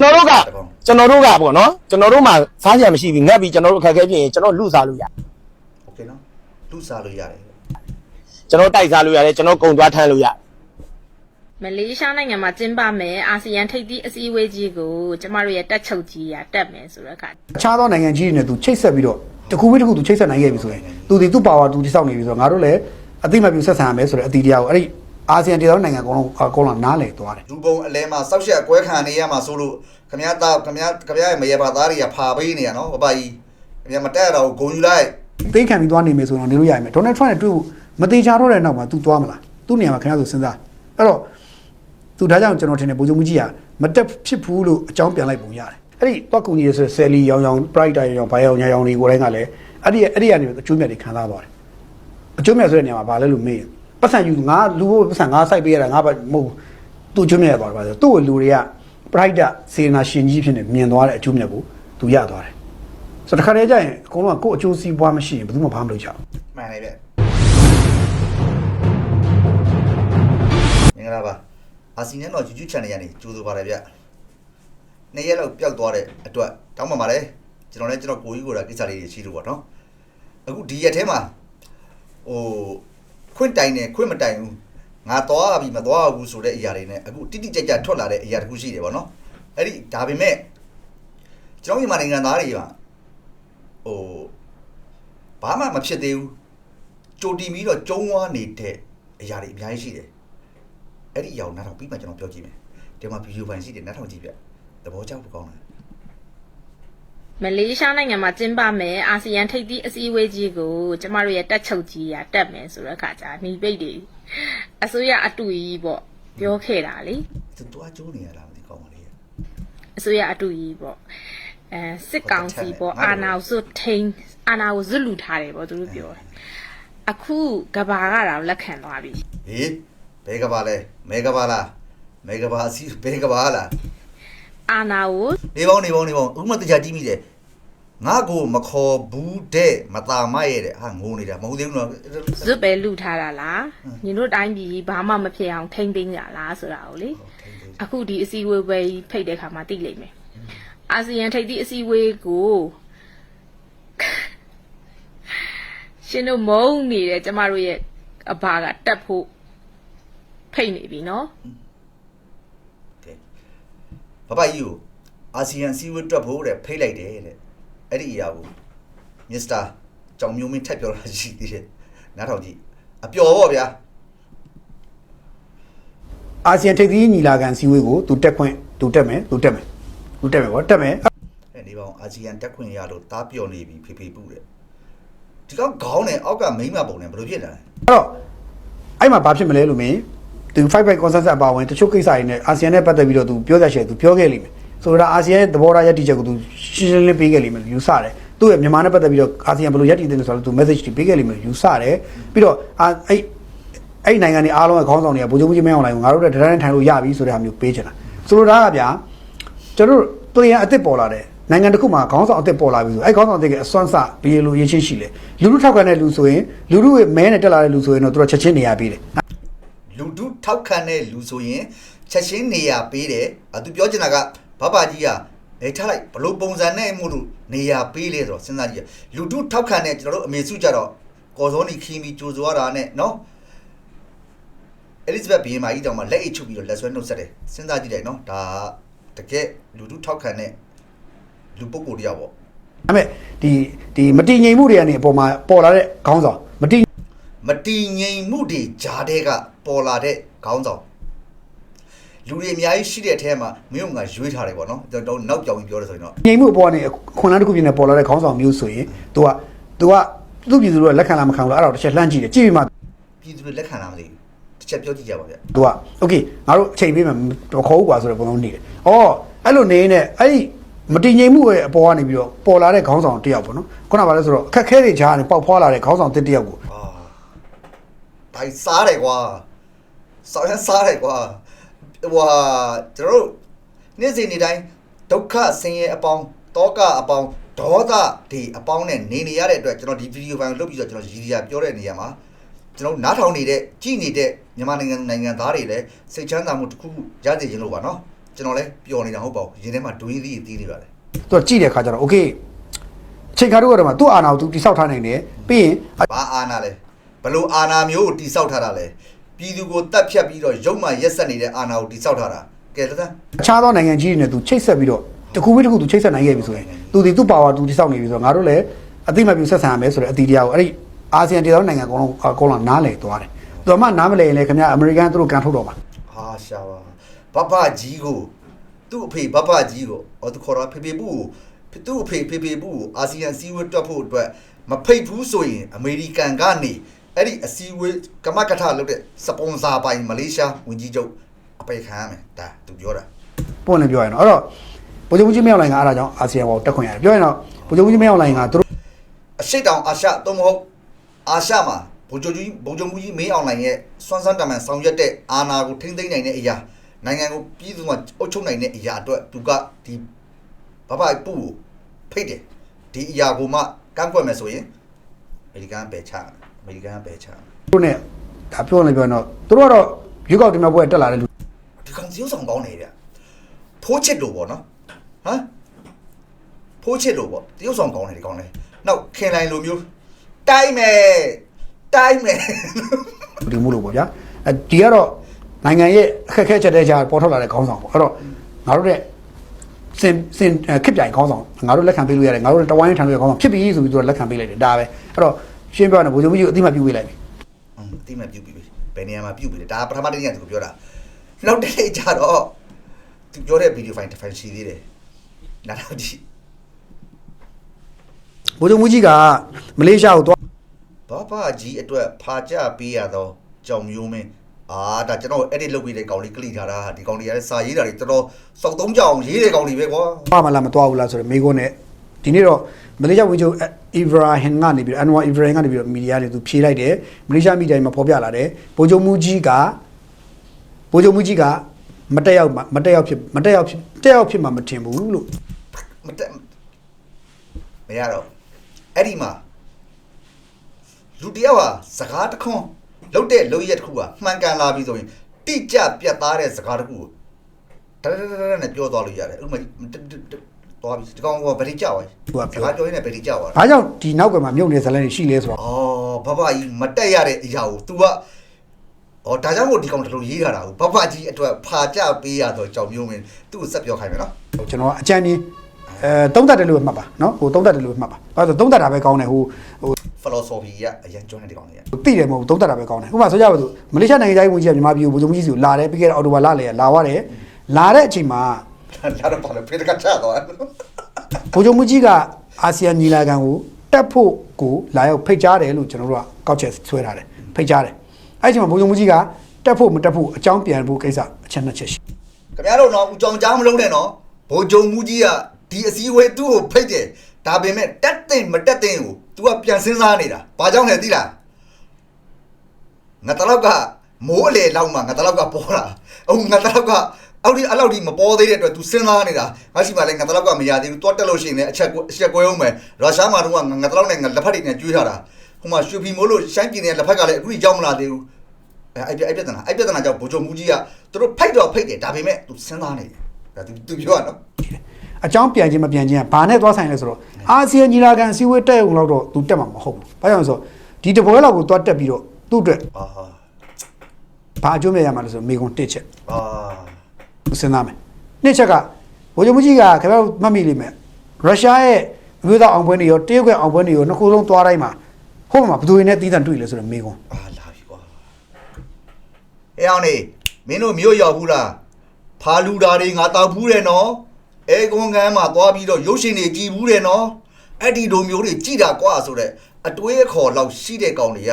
ကျွန်တော်တို့က တပေါင်း ကျွန်တော်တို့ကပေါ့နော်ကျွန်တော်တို့မှစားကြမရှိဘူးငတ်ပြီးကျွန်တော်တို့အခက်အခဲဖြစ်ရင်ကျွန်တော်လူစားလို့ရ โอเคနော်လူစားလို့ရတယ် ကျွန်တော်တိုက်စားလို့ရတယ်ကျွန်တော်ကုံသွားထမ်းလို့ရ မလေးရှားနိုင်ငံမှာကျင်းပမယ်အာဆီယံထိပ်သီးအစည်းအဝေးကြီးကိုကျမတို့ရဲ့တက်ချုပ်ကြီးကတက်မယ်ဆိုတော့ခါ အခြားသောနိုင်ငံကြီးတွေနဲ့သူချိတ်ဆက်ပြီးတော့တစ်ခုပြီးတစ်ခုသူချိတ်ဆက်နိုင်ခဲ့ပြီဆိုရင်သူဒီသူ့ပါဝါသူတိဆောက်နေပြီဆိုတော့ငါတို့လည်းအတိမတ်ပြုဆက်ဆံရမယ်ဆိုတဲ့အတီတရားကိုအဲ့ဒီ အာဆီယံဒေသနိုင်ငံအကုန်လုံးအကုန်လုံးနားလည်သွားတယ်လူပုံအလဲမှာစောက်ရှက်အကွဲခံနေရမှာဆိုလို့ခမရသားခမရခမရရဲ့မရေပါသားတွေကဖာပေးနေရနော်ဘဘကြီးခမရမတက်ရတော့ဂုံယူလိုက်သိမ်းခံပြီးသွားနေမယ်ဆိုတော့နေလို့ရရင်ဒေါ်နယ်ထရန့်နဲ့တွေ့ဖို့မသေးချာတော့တဲ့နောက်မှာ तू သွားမလားသူ့နေရာမှာခင်ဗျားဆိုစဉ်းစားအဲ့တော့ तू ဒါကြောင့်ကျွန်တော်ထင်တယ်ဗိုလ်ချုပ်မှုကြီးကမတက်ဖြစ်ဘူးလို့အကြောင်းပြန်လိုက်ပုံရတယ်အဲ့ဒီတော့ကုညီရဆိုဆယ်လီရောင်ရောင် bright ရောင်ရောင်ဘာရောင်ညာရောင်တွေကိုယ်တိုင်းကလည်းအဲ့ဒီအဲ့ဒီကနေအကျိုးမြတ်တွေခံစားသွားတယ်အကျိုးမြတ်ဆိုတဲ့နေရာမှာဘာလဲလို့မေးရင် ပတ်စံယူငါလူဖို့ပတ်စံငါစိုက်ပေးရတာငါဘာမဟုတ်ဘူးသူ့အကျိုးမြတ်ရသွားတယ်ပါဆိုသူ့ကိုလူတွေက bright စေနာရှင်ကြီးဖြစ်နေမြင်သွားတဲ့အကျိုးမြတ်ကို तू ရသွားတယ်ဆိုတော့တစ်ခါတည်းကျရင်အကုန်လုံးကကိုယ့်အကျိုးစီးပွားမရှိရင်ဘယ်သူမှဘာမှမလုပ်ကြဘူးမှန်တယ်ဗျမင်္ဂလာပါအာစီနန်တော့ YouTube channel ရနေကြိုးဆိုပါတယ်ဗျနေ့ရက်လောက်ပျောက်သွားတဲ့အတွက်တောင်းပန်ပါတယ်ကျွန်တော်လည်းကျွန်တော်ကိုကြီးကိုယ်တာကိစ္စလေးတွေရှိလို့ပေါ့နော်အခုဒီရက်ထဲမှာဟို ခွင့်တိုင်တယ်ခွင့်မတိုင်ဘူးငါသွားပြီမသွားဘူးဆိုတဲ့အရာတွေနဲ့အခုတိတိကျကျထွက်လာတဲ့အရာတစ်ခုရှိတယ်ပေါ့နော်အဲ့ဒီဒါပေမဲ့ကျွန်တော်မြန်မာနိုင်ငံသားတွေကဟိုဘာမှမဖြစ်သေးဘူးကြိုတီပြီးတော့ကျုံးဝါနေတဲ့အရာတွေအများကြီးရှိတယ်အဲ့ဒီအရာကိုနားထောင်ပြီးမှကျွန်တော်ပြောကြည့်မယ်ဒီမှာဗီဒီယိုဖိုင်ရှိတယ်နားထောင်ကြည့်ပြသဘောကျဖို့ကောင်းတယ် မလေးရှားနိုင်ငံမှာကျင်းပမယ်အာဆီယံထိပ်သီးအစည်းအဝေးကြီးကိုကျမတို့ရဲ့တက်ချုပ်ကြီးကတက်မယ်ဆိုတော့ခါကြာหนีပိတ်တွေအစိုးရအတူကြီးပေါ့ပြောခဲ့တာလေသူတွားကျိုးနေရတာမသိကောင်းပါလေအစိုးရအတူကြီးပေါ့အဲစစ်ကောင်စီပေါ့ဟုတ်တယ်အာနာကိုစွတ်ထိန်အာနာကိုဇွတ်လူထားတယ်ပေါ့သူတို့ပြောတယ်အခုကဘာကတော့လက်ခံသွားပြီဟေးဘဲကပါလဲမဲကပါလားမဲကပါအစီဘဲကပါလားအာနာကိုနေပေါင်းနေပေါင်းနေပေါင်းဥမတရားကြည့်မိတယ် ငါကိုမခေါ်ဘူးတဲ့မตาမရဲ့တဲ့ဟာငိုနေတာမဟုတ်သေးဘူးနော်ဇွတ်ပဲလူထားတာလားညီတို့တိုင်းပြည်ဘာမှမဖြစ်အောင်ထိမ့်သိမ်းကြလားဆိုတာကိုလေအခုဒီအစည်းအဝေးပဲဖိတ်တဲ့ခါမှာသိလိမ့်မယ်အာဆီယံထိပ်သီးအစည်းအဝေးကိုရှင်တို့မုန်းနေတဲ့ကျမတို့ရဲ့အဘာကတက်ဖို့ဖိတ်နေပြီနော်ဘဘကြီးကိုအာဆီယံစီးဝတ်တွက်ဖို့တဲ့ဖိတ်လိုက်တယ်တဲ့ အဲ့ဒီအရာကိုမစ္စတာကြောင်မျိုးမင်းထက်ပြောတာရှိသေးတယ်နားထောင်ကြည့်အပျော်ပေါ့ဗျာအာဆီယံထိပ်သီးညီလာခံစည်းဝေးကိုသူတက်ခွင့်သူတက်မယ်သူတက်မယ်သူတက်မယ်ဗောတက်မယ်အဲ့ဒီကောင်အာဆီယံတက်ခွင့်ရလို့တားပျော်နေပြီဖေဖေပူတဲ့ဒီကောင်ခေါင်းနဲ့အောက်ကမိမ့်မပုံနဲ့ဘယ်လိုဖြစ်လာလဲအဲ့တော့အဲ့မှာဘာဖြစ်မလဲလို့မင်းသူ5 by consensus အပါဝင်တချို့ကိစ္စတွေနဲ့အာဆီယံနဲ့ပတ်သက်ပြီးတော့သူပြောရချက်သူပြောခဲ့လိမ့်မယ် ဆိုတော့အာဆီယံရဲ့သဘောထားယက်တီချက်ကိုသူရှင်းရှင်းလင်းလင်းပေးခဲ့လိမ့်မယ်ယူဆတယ်သူ့ရဲ့မြန်မာနဲ့ပတ်သက်ပြီးတော့အာဆီယံဘယ်လိုယက်တီတယ်လဲဆိုတော့သူ message တွေပေးခဲ့လိမ့်မယ်ယူဆတယ်ပြီးတော့အာအဲ့အဲ့နိုင်ငံတွေအားလုံးရဲ့ခေါင်းဆောင်တွေကဗိုလ်ချုပ်ကြီးမင်းအောင်လှိုင်ကိုငါတို့တဲ့ဒရန်ထိုင်လို့ရပြီဆိုတဲ့ဟာမျိုးပေးချင်တာဆိုလိုတာကဗျာကျွန်တော်တို့သူရန်အစ်စ်ပေါ်လာတဲ့နိုင်ငံတစ်ခုမှာခေါင်းဆောင်အစ်စ်ပေါ်လာပြီဆိုအဲ့ခေါင်းဆောင်အစ်စ်ကအစွမ်းစဘယ်လိုရချင်းရှိလဲလူလူထောက်ခံတဲ့လူဆိုရင်လူလူရဲ့မဲနဲ့တက်လာတဲ့လူဆိုရင်တော့သူတို့ချက်ချင်းနေရပြီတယ်လူဒုထောက်ခံတဲ့လူဆိုရင်ချက်ချင်းနေရပေးတယ်အသူပြောချင်တာက ဘဘကြီးကအဲထားလိုက်ဘလို့ပုံစံနဲ့မို့လို့နေရပေးလေဆိုတော့စဉ်းစားကြည့်ရလူဒုထောက်ခံတဲ့ကျွန်တော်တို့အမေစုကြတော့ကော်စောနီခီမီကြိုးစွာတာနဲ့နော်အဲလစ်ဇဘက်ဘီယင်မာကြီးတောင်မှလက်အိတ်ချုပ်ပြီးတော့လက်ဆွဲနှုတ်ဆက်တယ်စဉ်းစားကြည့်လိုက်နော်ဒါတကယ်လူဒုထောက်ခံတဲ့လူပုဂ္ဂိုလ်တယောက်ပေါ့ဒါပေမဲ့ဒီဒီမတည်ငြိမ်မှုတွေကနေအပေါ်မှာပေါ်လာတဲ့ခေါင်းဆောင်မတည်မတည်ငြိမ်မှုတွေဂျားတဲ့ကပေါ်လာတဲ့ခေါင်းဆောင် လူတွေအများကြီးရှိတဲ့အထဲမှာမင်းတို့ကရွေးထားတယ်ပေါ့နော်ကျွန်တော်နောက်ပြောင်ပြီးပြောရဆိုရင်တော့ ငြိမ်မှုအပေါ်ကနေခွန်လန်းတစ်ခုပြင်းနေပေါ်လာတဲ့ခေါင်းဆောင်မျိုးဆိုရင် तू က तू ကသူ့ပြည်သူတို့ကလက်ခံလားမခံဘူးလားအဲ့ဒါတော့တစ်ချက်လှမ်းကြည့်တယ်ကြည့်ပြီးမှ ပြည်သူတွေလက်ခံလားမသိဘူးတစ်ချက်ပြောကြည့်ကြပါဗျ तू က okay ငါတို့အချိန်ပေးမယ်မခေါ်ဘူးကွာဆိုတဲ့ပုံစံနေတယ်။အော်အဲ့လိုနေနေအဲ့ဒီမတည်ငြိမ်မှုရဲ့အပေါ်ကနေပြီးတော့ပေါ်လာတဲ့ခေါင်းဆောင်တစ်ယောက်ပေါ့နော်ခုနကဘာလဲဆိုတော့အခက်ခဲတွေကြားကနေပေါက်ဖွာလာတဲ့ခေါင်းဆောင်တစ်တစ်ယောက်ကို အာဒိုင်စားတယ်ကွာစောင်းရမ်းစားတယ်ကွာ ဟိုဟာကျွန်တော်တို့နေ့စဉ်နေ့တိုင်းဒုက္ခဆင်းရဲအပေါင်းတောကအပေါင်းဒေါသတွေအပေါင်းနဲ့နေနေရတဲ့အတွက်ကျွန်တော်ဒီဗီဒီယိုဖိုင်ကိုလုပ်ပြီးတော့ကျွန်တော်ရည်ရည်ပြောတဲ့နေရာမှာကျွန်တော်နားထောင်နေတဲ့ကြည်နေတဲ့မြန်မာနိုင်ငံနိုင်ငံသားတွေလည်းစိတ်ချမ်းသာမှုတစ်ခုရစေခြင်းလို့ပါနော်ကျွန်တော်လည်းပျော်နေတာဟုတ်ပါဘူးရင်ထဲမှာဒွင်းသီးတီးနေပါတယ်သူကကြည်တဲ့ခါကျတော့ okay အချိန်ခါတော့ကတော့မှသူ့အာနာကိုသူတိဆောက်ထားနိုင်တယ်ပြီးရင်ဘာအာနာလဲဘလို့အာနာမျိုးကိုတိဆောက်ထားတာလဲ ပြည်သူကိုတတ်ဖြတ်ပြီးတော့ရုံမှရက်ဆက်နေတဲ့အာနာကိုတိဆောက်ထားတာကဲတန်းအခြားသောနိုင်ငံကြီးတွေနဲ့သူချိတ်ဆက်ပြီးတော့တစ်ခုပြီးတစ်ခုသူချိတ်ဆက်နိုင်ခဲ့ပြီဆိုရင်သူဒီသူ့ပါဝါသူတိဆောက်နေပြီဆိုတော့ငါတို့လည်းအသိမှပြုဆက်ဆံရမယ်ဆိုတဲ့အတီတရားကိုအဲ့ဒီအာဆီယံဒေသနိုင်ငံအကုန်လုံးအကုန်လုံးနားလည်သွားတယ်သူမှနားမလည်ရင်လည်းခင်ဗျာအမေရိကန်သူတို့ကန်ထုတ်တော့မှာဟာရှာပါဘဘကြီးကိုသူ့အဖေဘဘကြီးကိုအော်သူခေါ်တာဖေဖေဘူးကိုသူ့အဖေဖေဖေဘူးကိုအာဆီယံစီးဝေးတွက်ဖို့အတွက်မဖိတ်ဘူးဆိုရင်အမေရိကန်ကနေ အဲ့ဒီအစည်းအဝေးကမကထလုပ်တဲ့စပွန်ဆာပိုင်မလေးရှားဝန်ကြီးချုပ်အပေခံရမယ်ဒါသူပြောတာပွင့်လင်းပြောရရင်တော့အဲ့တော့ဗိုလ်ချုပ်ကြီးမြောက်လိုင်ကအားဒါကြောင့်အာဆီယံဘောတက်ခွင့်ရတယ်ပြောရင်တော့ဗိုလ်ချုပ်ကြီးမြောက်လိုင်ကသူတို့အရှိတောင်အာရှသို့မဟုတ်အာရှမှာဗိုလ်ချုပ်ကြီးဗိုလ်ချုပ်ကြီးမင်းအောင်လှိုင်ရဲ့စွမ်းစမ်းတမန်ဆောင်ရွက်တဲ့အာဏာကိုထိမ့်သိမ်းနိုင်တဲ့အရာနိုင်ငံကိုပြည်သူ့မှာအုပ်ချုပ်နိုင်တဲ့အရာအတွက်သူကဒီဘဘပူကိုဖိတ်တယ်ဒီအရာကိုမှကန့်ကွက်မယ်ဆိုရင်အမေရိကန်ကပယ်ချမယ် အမေရိကန်ကပယ်ချမယ်တို့ ਨੇ ဒါပြောနေပြောရင်တော့သူတို့ကတော့ရွေးကောက်တင်မဲ့ဘွဲတက်လာတဲ့လူဒီကောင်စီဥဆောင်ကောင်းနေတယ်ဖိုးချစ်လို့ပေါ့နော်ဟမ်ဖိုးချစ်လို့ပေါ့တရုပ်ဆောင်ကောင်းနေဒီကောင်လေနောက်ခင်လိုင်လိုမျိုးတိုင်းမယ်တိုင်းမယ်ဒီမှုလို့ပေါ့ဗျာအဲဒီကတော့နိုင်ငံရဲ့အခက်အခဲချက်တဲ့ကြားပေါ်ထွက်လာတဲ့ခေါင်းဆောင်ပေါ့အဲ့တော့ငါတို့တဲ့စင်စင်ခစ်ပြိုင်ခေါင်းဆောင်ငါတို့လက်ခံပေးလို့ရတယ်ငါတို့တဝိုင်းထန်လို့ရခေါင်းဆောင်ဖြစ်ပြီဆိုပြီးသူကလက်ခံပေးလိုက်တယ်ဒါပဲအဲ့တော့ ရှင်းပြောရရင်ဗိုလ်ချုပ်ကြီးကိုအတိမတ်ပြုပေးလိုက်ပြီอืมအတိမတ်ပြုတ်ပြီဘယ်နေရာမှာပြုတ်ပြီလဲဒါပထမတစ်နေ့ကသူပြောတာနောက်တစ်နေ့ကျတော့သူပြောတဲ့ဗီဒီယိုဖိုင်တစ်ဖိုင်ရှိသေးတယ်နားတော့ဒီဗိုလ်ချုပ်ကြီးကမလေးရှားကိုသွားဘာဘာကြီးအတွက်ဖာကြပေးရတော့ကြောင်မျိုးမင်းအာဒါကျွန်တော် edit လုပ်ပြီးတဲ့ကောင်လေးကလိထားတာဟာဒီကောင်လေးကလည်းစာရေးတာတွေတော်တော်စောက်သုံးကြောင်ရေးတဲ့ကောင်လေးပဲကွာပါမလားမသွားဘူးလားဆိုတော့မိကုန်းနဲ့ ဒီနေ့တော့မလေးရှားဝန်ကြီးချုပ်အီဗရာဟင်ကနေပြီးအန်ဝါအီဗရာဟင်ကနေပြီးတော့မီဒီယာတွေသူဖြေလိုက်တယ်မလေးရှားမီဒီယာတွေမှာဖော်ပြလာတယ်ဗိုလ်ချုပ်ကြီးကဗိုလ်ချုပ်ကြီးကမတက်ရောက်မတက်ရောက်ဖြစ်မတက်ရောက်ဖြစ်တက်ရောက်ဖြစ်မှာမထင်ဘူးလို့မတက်မရတော့အဲ့ဒီမှာလူတယောက်ဟာစကားတစ်ခွန်းလုတ်တဲ့လုံရက်တစ်ခုဟာမှန်ကန်လာပြီဆိုရင်တိကျပြတ်သားတဲ့စကားတစ်ခုကိုတရရရနဲ့ပြောသွားလို့ရတယ်ဥပမာ သွားပြီဒီကောင်ကဗတိကြောက်ပဲစကားပြောရင်းနဲ့ဗတိကြောက်သွား။ဘာကြောင့်ဒီနောက်ကမှာမြုပ်နေဇလန်တွေရှိလဲဆိုတော့အော်ဘဘကြီးမတက်ရတဲ့အရာကို तू ကအော်ဒါကြောင့်မို့ဒီကောင်တလုံးရေးထားတာကိုဘဘကြီးအတွက်ဖာကြပေးရတော့ကြောင်မျိုးမင်းသူ့ကိုဆက်ပြောခိုင်းမယ်နော်ကျွန်တော်ကအကြံပြင်းအဲသုံးသက်တယ်လို့ပဲမှတ်ပါနော်ဟိုသုံးသက်တယ်လို့ပဲမှတ်ပါ။ဘာလို့လဲဆိုသုံးသက်တာပဲကောင်းတယ်ဟိုဟို philosophy ကအရင်ကျွမ်းတဲ့ဒီကောင်လေးကသိတယ်မဟုတ်ဘူးသုံးသက်တာပဲကောင်းတယ်။ဥပမာဆိုကြပါစို့မလေးရှားနိုင်ငံသားဝန်ကြီးကမြန်မာပြည်ကိုဗိုလ်ချုပ်ကြီးစီကိုလာတယ်ပြီးခဲ့တဲ့အော်တိုဘာလလေလာသွားတယ်။လာတဲ့အချိန်မှာ လာတော့ပါလေဖေးတကချတော့ဗိုလ်ချုပ်ကြီးကအာဆီယံညီလာခံကိုတက်ဖို့ကိုလာရောက်ဖိတ်ကြားတယ်လို့ကျွန်တော်တို့ကကောက်ချက်ဆွဲထားတယ်။ဖိတ်ကြားတယ်။အဲ့ဒီအချိန်မှာဗိုလ်ချုပ်ကြီးကတက်ဖို့မတက်ဖို့အကြောင်းပြန်ဖို့ကိစ္စအချက်နှစ်ချက်ရှိခင်ဗျားတို့တော့ဦးကြောင်ကြားမလုံးနဲ့နော်ဘိုးဂျုံမူကြီးကဒီအစည်းအဝေးသူ့ကိုဖိတ်တယ်ဒါပေမဲ့တက်တဲ့မတက်တဲ့ကို तू ကပြန်စဉ်းစားနေတာဘာကြောင့်လဲသိလားငါတလောက်ကမိုးအလေလောက်မှငါတလောက်ကပေါ်တာအခုငါတလောက်က အော်ဒီအဲ့လောက်ဒီမပေါ်သေးတဲ့အတွက် तू စဉ်းစားနေတာငါရှိမှလည်းငါတလောက်ကမရသေးဘူးတွားတက်လို့ရှိရင်လည်းအချက်အချက်ကွဲအောင်မယ်ရုရှားမှာတော့ငါငါတလောက်နဲ့ငါလက်ဖက်တွေနဲ့ကျွေးထားတာဟိုမှာရွှေဖီမိုးလို့ရှိုင်းပြည်နယ်လက်ဖက်ကလည်းအခုထိကြောက်မလာသေးဘူး အဲ့အဲ့ပြအဲ့ပြဿနာအဲ့ပြဿနာကြောင့်ဗိုလ်ချုပ်မူကြီးကသူတို့ဖိတ်တော့ဖိတ်တယ်ဒါပေမဲ့သူစဉ်းစားနေတယ်ဒါ तू तू ပြောရနော် အကြောင်းပြန်ခြင်းမပြန်ခြင်းကဘာနဲ့သွားဆိုင်လဲဆိုတော့အာဆီယံညီလာခံအစည်းအဝေးတက်ရုံလောက်တော့သူတက်မှာမဟုတ်ဘူး။ဘာကြောင့်လဲဆိုတော့ဒီတပွဲလောက်ကိုသွားတက်ပြီးတော့သူ့အတွက် အာ ဘာအကျိုးမြတ်ရမှာလဲဆိုတော့မေကွန်တစ်ချက် အာ စဉ်းစားမယ်။နှစ်ချက်ကဗိုလ်ချုပ်ကြီးကခင်ဗျားတို့မှတ်မိလိမ့်မယ်။ရုရှားရဲ့အမျိုးသားအောင်ပွဲတွေရောတရုတ်ရဲ့အောင်ပွဲတွေရောနှစ်ခုလုံးသွားတိုင်းမှာဟိုမှာဘယ်သူတွေနဲ့တီးတန့်တွေ့လဲဆိုတော့မေကွန်အာလာပြီကွာအေးအောင်နေမင်းတို့မြို့ရောက်ဘူးလားဖာလူတာတွေငါတောက်ဘူးတယ်နော်အဲကွန်ကန်းမှာသွားပြီးတော့ရုပ်ရှင်တွေကြည်ဘူးတယ်နော်အဲ့ဒီလိုမျိုးတွေကြည်တာကွာဆိုတော့အတွေးအခေါ်လောက်ရှိတဲ့ကောင်တွေက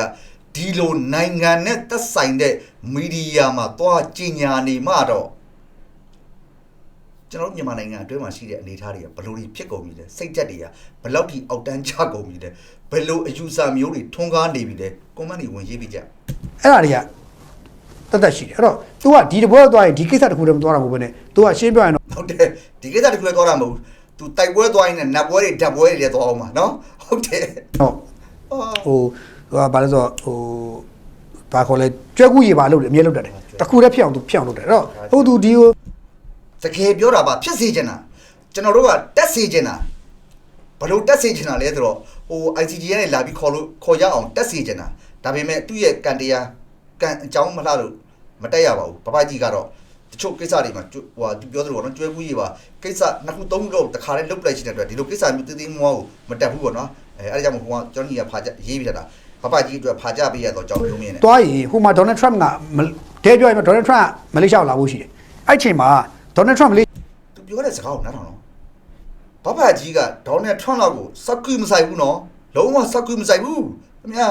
ဒီလိုနိုင်ငံနဲ့သက်ဆိုင်တဲ့မီဒီယာမှာသွားကြင်ညာနေမှတော့ ကျွန်တော်တို့မြန်မာနိုင်ငံအတွင်းမှာရှိတဲ့အနေအထားတွေကဘယ်လိုတွေဖြစ်ကုန်ပြီလဲစိတ်ကြက်တွေကဘယ်လောက်ထိအောက်တန်းချကုန်ပြီလဲဘယ်လိုအယူဆမျိုးတွေထွန်းကားနေပြီလဲကွန်မန့်တွေဝင်ရေးပြီးကြ အဲ့ဒါတွေကတတ်တတ်ရှိတယ်အဲ့တော့ तू ကဒီတပွဲသွားရင်ဒီကိစ္စတစ်ခုတည်းမသွားတာမဟုတ်ဘဲနဲ့ तू ကရှင်းပြရင်တော့ ဟုတ်တယ်ဒီကိစ္စတစ်ခုလည်းသွားတာမဟုတ်ဘူး तू တိုက်ပွဲသွားရင်လည်းနတ်ပွဲတွေဓာတ်ပွဲတွေလည်းသွားအောင်ပါနော်ဟုတ်တယ် တော့ အာ ဟိုဟိုကဘာလဲဆိုတော့ဟိုဘာခေါ်လဲကြွက်ကူရေပါလို့လေအမြဲလုပ်တတ်တယ်တစ်ခုတည်းဖြစ်အောင် तू ဖြစ်အောင်လုပ်တယ်အဲ့တော့ဟို तू ဒီကို တကယ်ပြောတာပါဖြစ်စေချင်တာကျွန်တော်တို့ကတက်စေချင်တာဘလို့တက်စေချင်တာလဲဆိုတော့ဟို ICG ကနေလာပြီးခေါ်လို့ခေါ်ရအောင်တက်စေချင်တာဒါပေမဲ့သူ့ရဲ့ကန်တရားကန်အကြောင်းမလှလို့မတက်ရပါဘူးပပကြီးကတော့တချို့ကိစ္စတွေမှာကျွဟိုသူပြောသလိုပေါ့နော်ကျွဲကူးရေးပါကိစ္စနှစ်ခုသုံးခုတော့တခါလေးလုတ်ပလိုက်ရှိတဲ့အတွက်ဒီလိုကိစ္စမျိုးတည်တည်မောကိုမတက်ဘူးပေါ့နော်အဲအဲဒါကြောင့်မို့ဟိုကကျွန်တော်ကြီးကဖာကြရေးပြတာပပကြီးအတွက်ဖာကြပေးရတော့ကြောင်းမျိုးမြင်တယ်တွားရင်ဟိုမှာဒေါ်နယ်ထရမ့်ကမတဲပြောရင်ဒေါ်နယ်ထရမ့်ကမလေးရှားကိုလာဖို့ရှိတယ်အဲ့အချိန်မှာ ဒေါ်နယ်ထရမ့်မလေးသူပြောတဲ့စကားကိုနားထောင်တော့ဘဘကြီးကဒေါ်နယ်ထရန့်လောက်ကိုစက်ကွီမဆိုင်ဘူးနော်လုံးဝစက်ကွီမဆိုင်ဘူးခင်ဗျာ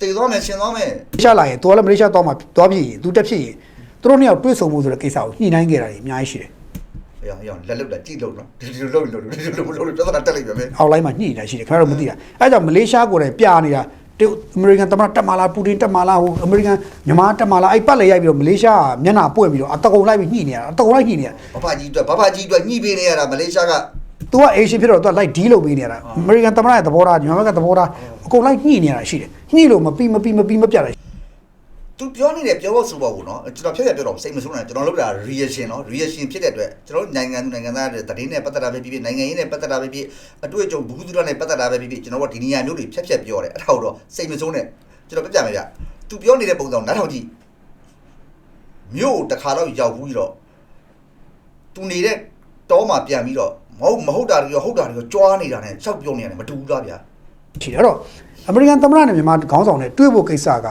တည်သွားမယ်ရှင်သွားမယ်ရှားလာရင်သူကလည်းမလေးရှားသွားမှာသွားဖြစ်ရင်သူတက်ဖြစ်ရင်သူတို့နှစ်ယောက်တွေ့ဆုံမှုဆိုတဲ့ကိစ္စကိုညှိနှိုင်းခဲ့တာကြီးအများကြီးရှိတယ်အေးအောင်လက်လုတ်လက်ကြည့်လို့နော်ဒီလိုလုံးလို့ဒီလိုလုံးလို့ပြဿနာတက်လိုက်ပြန်မယ်အောက်လိုင်းမှာညှိနေတာရှိတယ်ခင်ဗျားတို့မသိတာအဲဒါကြောင့်မလေးရှားကိုယ်တိုင်ပြနေတာ တရုတ်အမေရိကန်သမ္မတတက်မာလာပူတင်တက်မာလာဟိုအမေရိကန်မြန်မာတက်မာလာအဲ့ပတ်လေရိုက်ပြီးတော့မလေးရှားကမျက်နှာပွင့်ပြီးတော့အတကုံလိုက်ပြီးညှိနေရတာအတကုံလိုက်ညှိနေရတာဘဘကြီးအတွက်ဘဘကြီးအတွက်ညှိပေးနေရတာမလေးရှားကသူကအေရှဖြစ်တော့သူကလိုက်ဒီလုပ်ပေးနေရတာအမေရိကန်သမ္မတရဲ့သဘောထားမြန်မာဘက်ကသဘောထားအကုန်လိုက်ညှိနေရတာရှိတယ်ညှိလို့မပြီးမပြီးမပြီးမပြတ်တယ် သူပြောနေတယ်ပြောဖို့ဆိုပါဘူးနော်ကျွန်တော်ဖြတ်ဖြတ်ပြောတော့စိတ်မဆိုးနဲ့ကျွန်တော်လုပ်တာ reaction နော် reaction ဖြစ်တဲ့အတွက်ကျွန်တော်နိုင်ငံသူနိုင်ငံသားတွေတည်င်းနဲ့ပတ်သက်တာပဲဖြစ်ဖြစ်နိုင်ငံရေးနဲ့ပတ်သက်တာပဲဖြစ်အတွေ့အကြုံဘူးသူရနဲ့ပတ်သက်တာပဲဖြစ်ဖြစ်ကျွန်တော်ကဒီနေရာမျိုးတွေဖြတ်ဖြတ်ပြောတယ်အဲ့ဒါတော့စိတ်မဆိုးနဲ့ကျွန်တော်ပြပြမယ်ဗျသူပြောနေတဲ့ပုံစံနားထောင်ကြည့်မြို့တစ်ခါတော့ရောက်ဘူးပြီးတော့သူနေတဲ့တောမှာပြန်ပြီးတော့မဟုတ်မဟုတ်တာတွေရောဟုတ်တာတွေရောကြွားနေတာနဲ့ရှောက်ပြောနေရတယ်မတူဘူးလားဗျာရှိတယ်အဲ့တော့အမေရိကန်သမ္မတနဲ့မြန်မာခေါင်းဆောင်နဲ့တွေ့ဖို့ကိစ္စက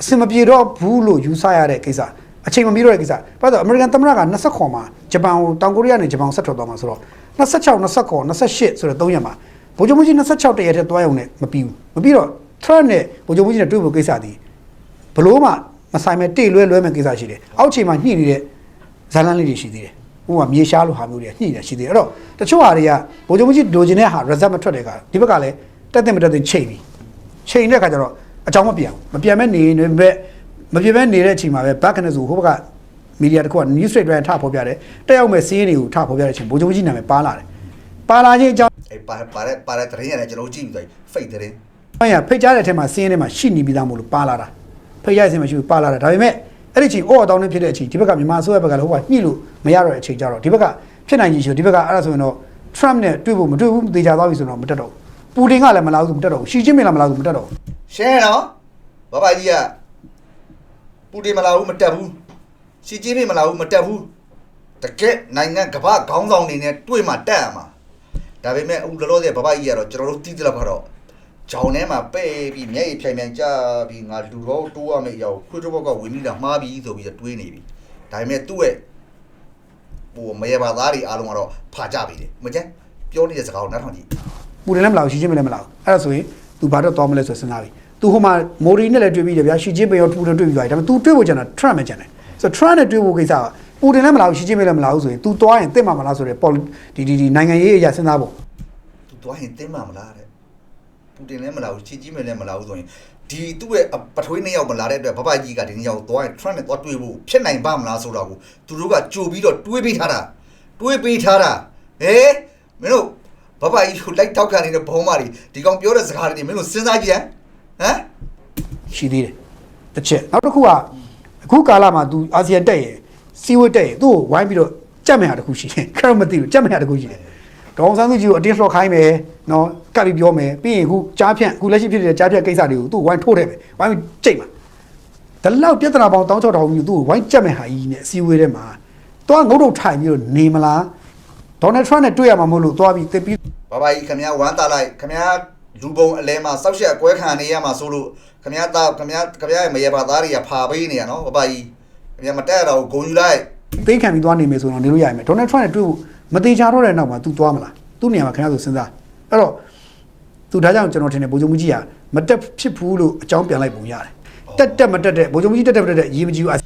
အစင်မပြေတော့ဘူးလို့ယူဆရတဲ့ကိစ္စအချိန်မမီတော့တဲ့ကိစ္စဘာလို့လဲဆိုတော့အမေရိကန်သမ္မတက20ခွန်မှာဂျပန်ကိုတောင်ကိုရီးယားနဲ့ဂျပန်ကိုဆက်ထွက်သွားမှာဆိုတော့26 29 28ဆိုတဲ့3ရက်မှာဗိုလ်ချုပ်မှုကြီး26တရက်တည်းသွားရုံနဲ့မပြီးဘူးမပြီးတော့ Trump နဲ့ဗိုလ်ချုပ်မှုကြီးနဲ့တွေ့ဖို့ကိစ္စဒီဘလို့မှမဆိုင်မဲ့တိတ်လွဲလွဲမဲ့ကိစ္စရှိတယ်အောက်ချိန်မှာညှိနေတဲ့ဇာလန်လေးတွေရှိသေးတယ်ဟိုကမြေရှားလိုဟာမျိုးတွေညှိနေရှိသေးတယ်အဲ့တော့တချို့ဟာတွေကဗိုလ်ချုပ်မှုကြီးလိုချင်တဲ့ဟာ result မထွက်တဲ့ကဒီဘက်ကလည်းတက်တဲ့မတက်တဲ့ချိန်ပြီချိန်တဲ့အခါကျတော့ အကြောင်းမပြန်ဘူးမပြန်မဲ့နေနေပဲမပြန်မဲ့နေတဲ့အချိန်မှာပဲဘက်ကနေဆိုဟိုဘက်ကမီဒီယာတစ်ခုက news straight တွေထဖော်ပြတယ်တက်ရောက်မဲ့စီးရင်တွေကိုထဖော်ပြတဲ့အချိန်ဘိုးချုပ်ကြီးနာမည်ပါလာတယ်ပါလာခြင်းအကြောင်းအေးပါပါတဲ့ပါတဲ့တရင်ရတယ်ကျွန်တော်ကြည့်ပြီးသွားဖိတ်တရင်အဲ့ရဖိတ်ကြားတဲ့အထက်မှာစီးရင်ထဲမှာရှိနေပြီးသားမို့လို့ပါလာတာဖိတ်ကြားတဲ့အချိန်မှာရှိပြီးပါလာတာဒါပေမဲ့အဲ့ဒီအချိန်အော်တောင်းနေဖြစ်တဲ့အချိန်ဒီဘက်ကမြန်မာအစိုးရဘက်ကလည်းဟိုကညှိလို့မရတော့တဲ့အချိန်ကြတော့ဒီဘက်ကဖြစ်နိုင်ကြီးရှိဒီဘက်ကအဲ့ဒါဆိုရင်တော့ Trump နဲ့တွေ့ဖို့မတွေ့ဘူးသေချာသွားပြီဆိုတော့မတက်တော့ဘူး ပူတင်ကလည်းမလာဘူးမတက်တော့ဘူးရှီကျင်းမင်လာမလာဘူးမတက်တော့ဘူးရှင်းနော်ဘဘကြီးကပူတင်မလာဘူးမတက်ဘူးစီကြီးမမလာဘူးမတက်ဘူးတကက်နိုင်ငံကမ္ဘာခေါင်းဆောင်နေနဲ့တွေ့မှတက်ရမှာဒါပေမဲ့အခုလောလောဆယ်ဘဘကြီးကတော့ကျွန်တော်တို့တီးတယ်လို့ကတော့ဂျောင်းထဲမှာပဲ့ပြီးမျက်ရည်ဖြိုင်ဖြိုင်ကြပြီးငါလူတော့တိုးရမယ့်အရာကိုခွေးတော့ဘောက်ကဝင်ပြီးတာမှားပြီးဆိုပြီးတော့တွေးနေပြီဒါပေမဲ့သူ့ရဲ့ဟိုမရပါသားတွေအားလုံးကတော့ဖာကြပြီလေမကျန်ပြောနေတဲ့စကားကိုနားထောင်ကြည့် ပူတယ်လည်းမလာဘူးရှီချင်းမလည်းမလာဘူးအဲ့ဒါဆိုရင် तू ဘာတော့သွားမလဲဆိုစဉ်းစားပြီ तू ဟိုမှာမိုရီနဲ့လည်းတွေ့ပြီးတယ်ဗျာရှီချင်းပင်ရောပူတယ်တွေ့ပြီးသွားပြီဒါပေမဲ့ तू တွေ့ဖို့ကျန်တာ Trump ပဲကျန်တယ်ဆိုတော့ Trump နဲ့တွေ့ဖို့ကိစ္စကပူတယ်လည်းမလာဘူးရှီချင်းမလည်းမလာဘူးဆိုရင် तू သွားရင်တစ်မှာမလားဆိုတဲ့ပေါ်ဒီဒီဒီနိုင်ငံရေးအရာစဉ်းစားဖို့ သူသွားရင်တင်းမှာမလားတဲ့ပူတင်လည်းမလာဘူးချီကြီးမယ်လည်းမလာဘူးဆိုရင်ဒီသူ့ရဲ့ပထွေးနှစ်ယောက်မလာတဲ့အတွက်ဘဘကြီးကဒီနှစ်ယောက်သွားရင် Trump နဲ့သွားတွေ့ဖို့ဖြစ်နိုင်ပါမလားဆိုတော့ကိုသူတို့ကကြိုပြီးတော့တွေးပေးထားတာတွေးပေးထားတာဟဲမင်းတို့ ဘဘကြီးကိုလိုက်တောက်ခံနေတဲ့ဘုံမတွေဒီကောင်ပြောတဲ့စကားတွေမင်းတို့စဉ်းစားကြည့်ဟမ်ဟမ်ရှိသေးတယ်တစ်ချက်နောက်တစ်ခုကအခုကာလမှာ तू အာဆီယံတက်ရင်စီဝတ်တက်ရင်သူ့ကိုဝိုင်းပြီးတော့ကြက်မဲ့ဟာတစ်ခုရှိတယ်ခရမသိဘူးကြက်မဲ့ဟာတစ်ခုရှိတယ်ဒေါအောင်ဆန်းစုကြည်ကိုအတင်းလှော့ခိုင်းမယ်နော်ကပ်ပြီးပြောမယ်ပြီးရင်အခုကြားဖြန့်အခုလက်ရှိဖြစ်နေတဲ့ကြားဖြန့်ကိစ္စတွေကိုသူ့ဝိုင်းထိုးတယ်ပဲဝိုင်းပြီးကြိတ်မှာဒါလောက်ပြဿနာပေါင်းတောင်းချောက်တောင်းပြီးသူ့ကိုဝိုင်းကြက်မဲ့ဟာကြီးနဲ့အစည်းအဝေးထဲမှာတော့ငုတ်တုတ်ထိုင်ပြီးတော့နေမလား ဒေါ်နယ်ထရန့်နဲ့တွေ့ရမှာမဟုတ်လို့သွားပြီးတစ်ပြီးဘာဘာကြီးခင်ဗျားဝမ်းတာလိုက်ခင်ဗျားလူပုံအလဲမှာစောက်ရက်အကွဲခံနေရမှာဆိုလို့ခင်ဗျားသားခင်ဗျားခင်ဗျားရဲ့မရေပါသားတွေကဖာပေးနေရနော်ဘာဘာကြီးခင်ဗျားမတက်ရတော့ဂုံယူလိုက်သိခံပြီးသွားနေမယ်ဆိုတော့နေလို့ရမယ်ဒေါ်နယ်ထရန့်နဲ့တွေ့ဖို့မသေးချာတော့တဲ့နောက်မှာ तू သွားမလားသူ့နေရာမှာခင်ဗျားဆိုစဉ်းစားအဲ့တော့ तू ဒါကြောင့်ကျွန်တော်ထင်တယ်ဘိုးချုပ်မကြီးကမတက်ဖြစ်ဘူးလို့အကြောင်းပြန်လိုက်ပုံရတယ်တက်တက်မတက်တဲ့ဘိုးချုပ်မကြီးတက်တက်မတက်တဲ့ရေးမကြည့်ဘူးအော်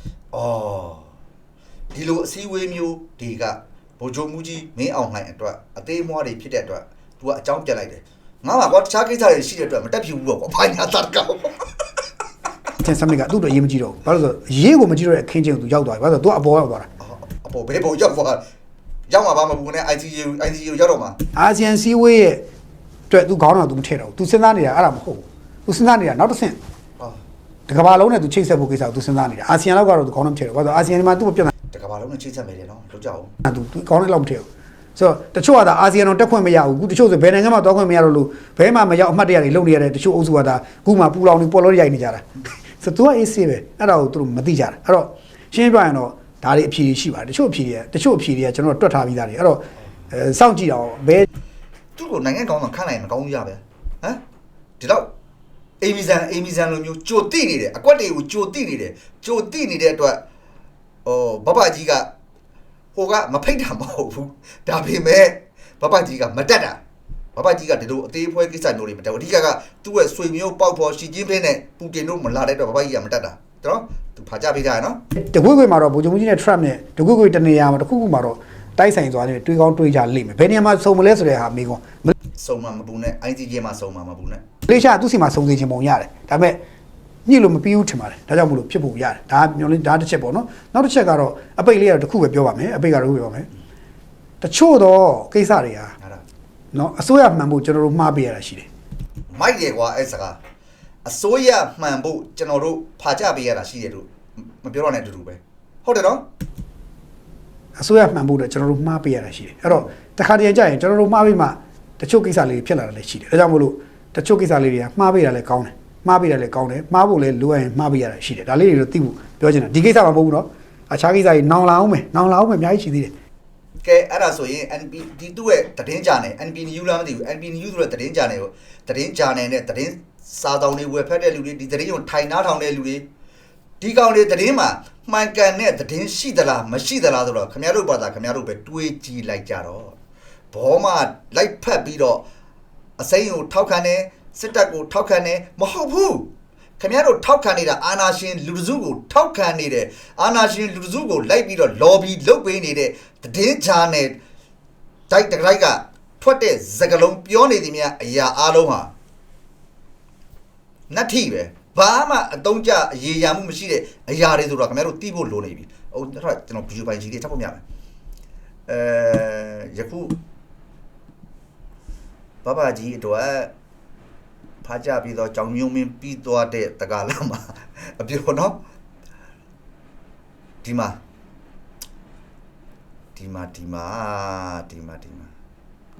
ဒီလိုအစည်းအဝေးမျိုးတွေက ဗိုလ်ချုပ်မှုကြီးမင်းအောင်လှိုင်အတွက်အသေးမွားတွေဖြစ်တဲ့အတွက်သူကအကြောင်းပြန်လိုက်တယ်ငါမှာကွာတခြားကိစ္စတွေရှိတဲ့အတွက်မတက်ဖြစ်ဘူးတော့ကွာဘာညာသားကောက်ကျန်စမိကသူ့တော့အရေးမကြည့်တော့ဘူးဘာလို့ဆိုရေးကိုမကြည့်တော့တဲ့ခင်းချင်းကိုသူရောက်သွားပြီဘာလို့ဆိုသူကအပေါ်ရောက်သွားတာအပေါ်ဘယ်ပေါ်ရောက်သွားရောက်မှာပါမဘူးနဲ့ ICJ ICJ ကိုရောက်တော့မှာအာဆီယံစည်းဝေးရဲ့အတွက်သူခေါင်းတော်သူမထည့်တော့ဘူးသူစဉ်းစားနေတာအဲ့ဒါမဟုတ်ဘူးသူစဉ်းစားနေတာနောက်တစ်ဆင့်တကဘာလုံးနဲ့သူချိတ်ဆက်ဖို့ကိစ္စကိုသူစဉ်းစားနေတာအာဆီယံလောက်ကတော့သူခေါင်းတော်မထည့်တော့ဘူးဘာလို့ဆိုအာဆီယံမှာသူ့မပြတ် တကဘာလုံးနဲ့ချိတ်ဆက်မယ်တယ်နော်လောက်ကြအောင်သူသူကောင်းတဲ့လောက်မထည့်ဘူးဆိုတော့တချို့ကဒါအာဆီယံတော့တက်ခွင့်မရဘူးအခုတချို့ဆိုဘယ်နိုင်ငံမှသွားခွင့်မရတော့လို့ဘဲမှမရောက်အမှတ်တရတွေလုံနေရတယ်တချို့အုပ်စုကဒါအခုမှပူလောင်နေပေါ်လို့ရိုက်နေကြတာဆိုတော့သူကအေးဆေးပဲအဲ့ဒါကိုသူတို့မသိကြတာအဲ့တော့ရှင်းပြရင်တော့ဒါတွေအဖြေရှိပါတယ်တချို့အဖြေတွေကတချို့အဖြေတွေကကျွန်တော်တို့တွက်ထားပြီးသားတွေအဲ့တော့အဲစောင့်ကြည့်အောင်ဘယ်သူ့ကိုနိုင်ငံကောင်းတော့ခန့်လိုက်ရင်မကောင်းဘူးရပဲဟမ်ဒီတော့အေမီဇန်အေမီဇန်လိုမျိုးကြိုတိနေတယ်အကွက်တွေကိုကြိုတိနေတယ်ကြိုတိနေတဲ့အတွက် ဟိုဘဘကြီးကဟိုကမဖိတ်တာမဟုတ်ဘူးဒါပေမဲ့ဘဘကြီးကမတက်တာဘဘကြီးကဒီလိုအသေးဖွဲကိစ္စမျိုးတွေမတက်ဘူးအဓိကကသူ့ရဲ့ဆွေမျိုးပေါက်ဖော်ရှီကျင်းဖင်းနဲ့ပူတင်တို့မလာတဲ့အတွက်ဘဘကြီးကမတက်တာနော်သူဖာကြပေးတာနော်တကွေ့ကွေ့မှာတော့ဗိုလ်ချုပ်ကြီးနဲ့ Trump နဲ့တကွေ့ကွေ့တနေရာမှာတစ်ခုခုမှာတော့တိုက်ဆိုင်သွားတယ်တွေးကောင်းတွေးကြလိမ့်မယ်ဘယ်နေရာမှာစုံမလဲဆိုတဲ့ဟာမိကွန်မစုံမှာမပူနဲ့ ICJ မှာစုံမှာမပူနဲ့လေးရှာသူ့စီမှာစုံစေချင်ပုံရတယ်ဒါပေမဲ့ ညှိလို့မပြီးဘူးထင်ပါတယ်ဒါကြောင့်မလို့ဖြစ်ဖို့ရတယ်ဒါညွန်လေးဒါတစ်ချက်ပေါ့နော်နောက်တစ်ချက်ကတော့အပိတ်လေးကတော့တစ်ခုပဲပြောပါမယ်အပိတ်ကတော့တစ်ခုပဲပြောပါမယ်တချို့တော့ကိစ္စတွေဟာဟာလားနော်အစိုးရမှန်ဖို့ကျွန်တော်တို့မှားပေးရတာရှိတယ်မိုက်တယ်ကွာအဲ့စကားအစိုးရမှန်ဖို့ကျွန်တော်တို့ဖာကြပေးရတာရှိတယ်လို့မပြောတော့နဲ့အတူတူပဲဟုတ်တယ်နော်အစိုးရမှန်ဖို့တော့ကျွန်တော်တို့မှားပေးရတာရှိတယ်အဲ့တော့တခါတည်းကြာရင်ကျွန်တော်တို့မှားပြီးမှတချို့ကိစ္စလေးတွေဖြစ်လာတာလည်းရှိတယ်ဒါကြောင့်မလို့တချို့ကိစ္စလေးတွေကမှားပေးတာလည်းကောင်းတယ် မှားပေးတာလည်းကောင်းတယ်မှားဖို့လည်းလိုအပ်ရင်မှားပေးရတာရှိတယ်ဒါလေးတွေတော့သိဖို့ပြောချင်တာဒီကိစ္စမှာမဟုတ်ဘူးနော်အခြားကိစ္စကြီးနောင်လာအောင်မယ်နောင်လာအောင်မယ်အများကြီးရှိသေးတယ်ကဲအဲ့ဒါဆိုရင် NP ဒီသူ့ရဲ့တည်င်းကြနယ် NP News လားမသိဘူး NP News ဆိုတဲ့တည်င်းကြနယ်ကိုတည်င်းကြနယ်နဲ့တည်င်းစာတောင်တွေဝယ်ဖက်တဲ့လူတွေဒီတည်င်းကိုထိုင်နားထောင်တဲ့လူတွေဒီကောင်တွေတည်င်းမှာမှန်ကန်တဲ့တည်င်းရှိသလားမရှိသလားဆိုတော့ခင်ဗျားတို့ဘာသာခင်ဗျားတို့ပဲတွေးကြည့်လိုက်ကြတော့ဘောမလိုက်ဖက်ပြီးတော့အစိမ်းကိုထောက်ခံတယ် စစ်တပ်ကိုထောက်ခံတယ်မဟုတ်ဘူးခင်ဗျားတို့ထောက်ခံနေတာအာနာရှင်လူတစုကိုထောက်ခံနေတယ်အာနာရှင်လူတစုကိုလိုက်ပြီးတော့ lobby လုပ်ပေးနေတဲ့တည်င်းချာနယ်တိုက်တကိုက်ကထွက်တဲ့စကလုံးပြောနေသည်များအရာအလုံးဟာနတ်ထီပဲဘာမှအတုံးကြအရေးရမှုမရှိတဲ့အရာတွေဆိုတော့ခင်ဗျားတို့သိဖို့လိုနေပြီဟိုတော့ကျွန်တော်ဗီဒီယိုပိုင်ကြီးတွေထပ်ဖို့မြမယ်အဲယခုဘဘကြီးအတွက် ဖာကြပြီးတော့ကြောင်မြုံမင်းပြီးသွားတဲ့တကားလာမှာအပြောနော်ဒီမှာဒီမှာဒီမှာဒီမှာဒီမှာ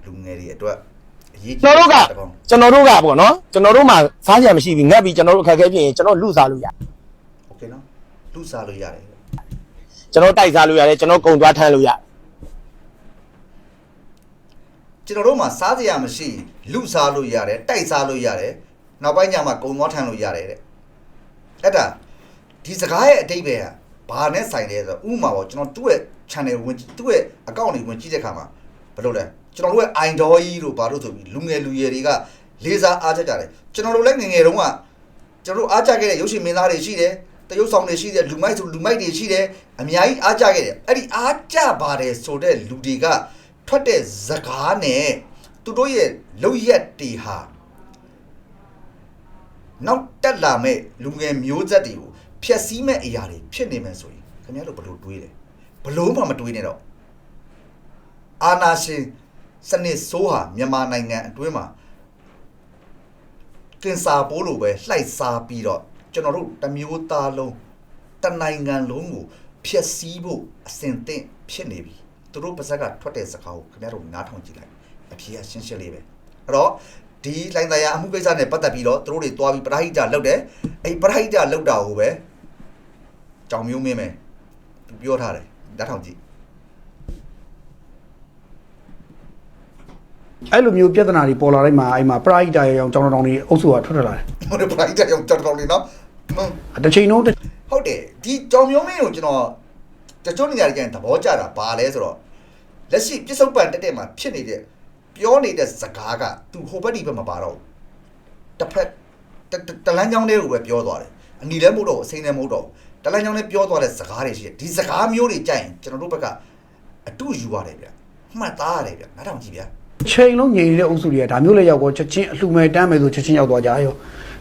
လူငယ်တွေအတွက်အရေး ကျွန်တော်တို့က တစ်ကောင် ကျွန်တော်တို့ကပေါ့နော်ကျွန်တော်တို့မှစားကြမရှိဘူးငတ်ပြီးကျွန်တော်တို့အခက်အခဲဖြစ်ရင်ကျွန်တော်လူစားလို့ရ โอเคနော်လူစားလို့ရတယ် ကျွန်တော်တိုက်စားလို့ရတယ်ကျွန်တော်ကုံသွားထမ်းလို့ရတယ် ကျွန်တော်တို့မှာစားစရာမရှိလူစားလို့ရတယ်တိုက်စားလို့ရတယ်နောက်ပိုင်းညမှာကုံသွားထမ်းလို့ရတယ်တဲ့အဲ့ဒါဒီစကားရဲ့အတိတ်ပဲကဘာနဲ့ဆိုင်လဲဆိုတော့ဥပမာပေါ့ကျွန်တော်သူ့ရဲ့ channel ဝင်ကြည့်သူ့ရဲ့ account တွေဝင်ကြည့်တဲ့ခါမှာဘယ်လိုလဲကျွန်တော်တို့ရဲ့ idol ကြီးတို့ဘာလို့ဆိုပြီးလူငယ်လူရွယ်တွေကလေးစားအားကြကြတယ်ကျွန်တော်တို့လည်းငယ်ငယ်တုန်းကကျွန်တော်တို့အားကြခဲ့တဲ့ရုပ်ရှင်မင်းသားတွေရှိတယ်တရုပ်ဆောင်တွေရှိတယ်လူမိုက်ဆိုလူမိုက်တွေရှိတယ်အများကြီးအားကြခဲ့တယ်အဲ့ဒီအားကြပါတယ်ဆိုတဲ့လူတွေက ထွက်တဲ့ဇကားနဲ့သူတို့ရဲ့လုံရက်တွေဟာနောက်တက်လာမဲ့လူငယ်မျိုးဆက်တွေကိုဖျက်ဆီးမဲ့အရာတွေဖြစ်နေမယ်ဆိုရင်ခင်ဗျားတို့ဘယ်လိုတွေးလဲဘလို့မှမတွေးနဲ့တော့အာနာရှင်စနစ်ဆိုးဟာမြန်မာနိုင်ငံအတွင်းမှာကင်ဆာပိုးလိုပဲလှိုက်စားပြီးတော့ကျွန်တော်တို့တစ်မျိုးသားလုံးတစ်နိုင်ငံလုံးကိုဖျက်ဆီးဖို့အစဉ်သင့်ဖြစ်နေပြီ သူတို့ပါဇက်ကထွက်တဲ့စကားကိုခင်ဗျားတို့နားထောင်ကြည့်လိုက်အဖြေကရှင်းရှင်းလေးပဲအဲ့တော့ဒီလိုင်းတရားအမှုကိစ္စနဲ့ပတ်သက်ပြီးတော့သူတို့တွေတွားပြီးပရာဟိတလုပ်တယ်အဲ့ပရာဟိတလုပ်တာကိုပဲကြောင်မျိုးမင်းမယ်သူပြောထားတယ်နားထောင်ကြည့်အဲ့လိုမျိုးပြဿနာတွေပေါ်လာတိုင်းမှာအဲ့မှာပရိုက်တာရောင်ကြောင်တောင်တွေအုပ်စုကထွက်ထွက်လာတယ်ဟိုပရာဟိတကြောင်ကြောင်တော်နေနော်ဟုတ်တစ်ချိန်လုံးတစ်ဟုတ်တယ်ဒီကြောင်မျိုးမင်းကိုကျွန်တော် တချို့နေရာတွေကျရင်သဘောကျတာဘာလဲဆိုတော့လက်ရှိပြစ္ဆုတ်ပန်တက်တက်မှာဖြစ်နေတဲ့ပြောနေတဲ့စကားကသူဟိုဘက်ဒီဘက်မှာပါတော့ဘူးတစ်ဖက်တတတလန်းချောင်းလေးကိုပဲပြောသွားတယ်အနီလည်းမဟုတ်တော့ဘူးအစိမ်းလည်းမဟုတ်တော့ဘူးတလန်းချောင်းလေးပြောသွားတဲ့စကားတွေရှိတယ်ဒီစကားမျိုးတွေကြရင်ကျွန်တော်တို့ဘက်ကအတူယူရတယ်ဗျမှတ်သားရတယ်ဗျနားထောင်ကြည့်ဗျချိန်လုံးငြိမ်နေတဲ့အုပ်စုတွေကဒါမျိုးလည်းရောက်တော့ချက်ချင်းအလှမဲ့တမ်းမယ်ဆိုချက်ချင်းရောက်သွားကြရော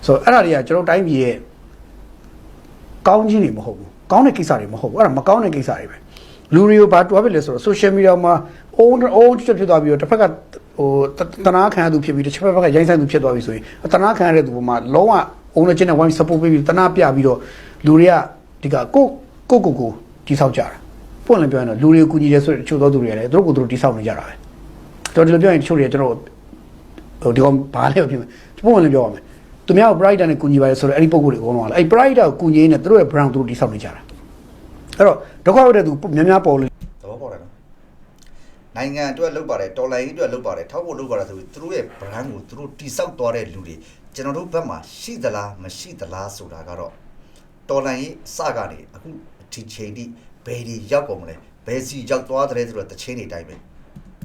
ဆိုတော့အဲ့ဒါတွေကကျွန်တော်တိုင်းပြည်ရဲ့ကောင်းခြင်းတွေမဟုတ်ဘူး ကောင်းတဲ့ကိစ္စတွေမဟုတ်ဘူးအဲ့ဒါမကောင်းတဲ့ကိစ္စတွေပဲလူတွေကိုဘာတွားဖြစ်လဲဆိုတော့ social media မှာအုံးအုံးချွတ်ဖြစ်သွားပြီးတော့တစ်ဖက်ကဟိုတနာခံရသူဖြစ်ပြီးတစ်ချက်ဘက်ကရိုင်းဆိုင်သူဖြစ်သွားပြီဆိုရင်တနာခံရတဲ့သူပေါ်မှာလုံးဝအုံးနဲ့ချင်းနဲ့ဝိုင်း support ပေးပြီးတနာပြပြီးတော့လူတွေကဒီကကိုကိုကိုကိုကြီးဆောက်ကြတာပပွင့်လည်းပြောရင်တော့လူတွေကိုကူညီတယ်ဆိုတဲ့တချို့သောသူတွေကလည်းသူတို့ကိုယ်သူတို့တိဆောက်နေကြတာပဲကျွန်တော်ဒီလိုပြောရင်တချို့တွေကကျွန်တော်ဟိုဒီကောင်ဘာလဲဖြစ်မယ်ပွင့်လည်းပြောရမယ် သူများကို brighter နဲ့ကူညီပါတယ်ဆိုတော့အဲ့ဒီပုံကိုယ်တွေအကုန်လုံးကလည်းအဲ့ brighter ကိုကူညီနေသူတို့ရဲ့ brand သူတို့တိဆောက်နေကြတာအဲ့တော့ဒုက္ခရောက်တဲ့သူများများပေါ်လို့သဘောပေါက်တယ်နော်နိုင်ငံအတွက်လုပ်ပါတယ်တော်လိုင်းအတွက်လုပ်ပါတယ်ထောက်ဖို့လုပ်ပါတယ်ဆိုပြီးသူတို့ရဲ့ brand ကိုသူတို့တိစောက်သွားတဲ့လူတွေကျွန်တော်တို့ဘက်မှာရှိသလားမရှိသလားဆိုတာကတော့တော်လိုင်းရေးစကနေအခုဒီချိန်ထိဘယ်ဒီရောက်ကုန်မလဲဘယ်စီရောက်သွားတယ်ဆိုတော့တချင်းတွေတိုင်းပဲ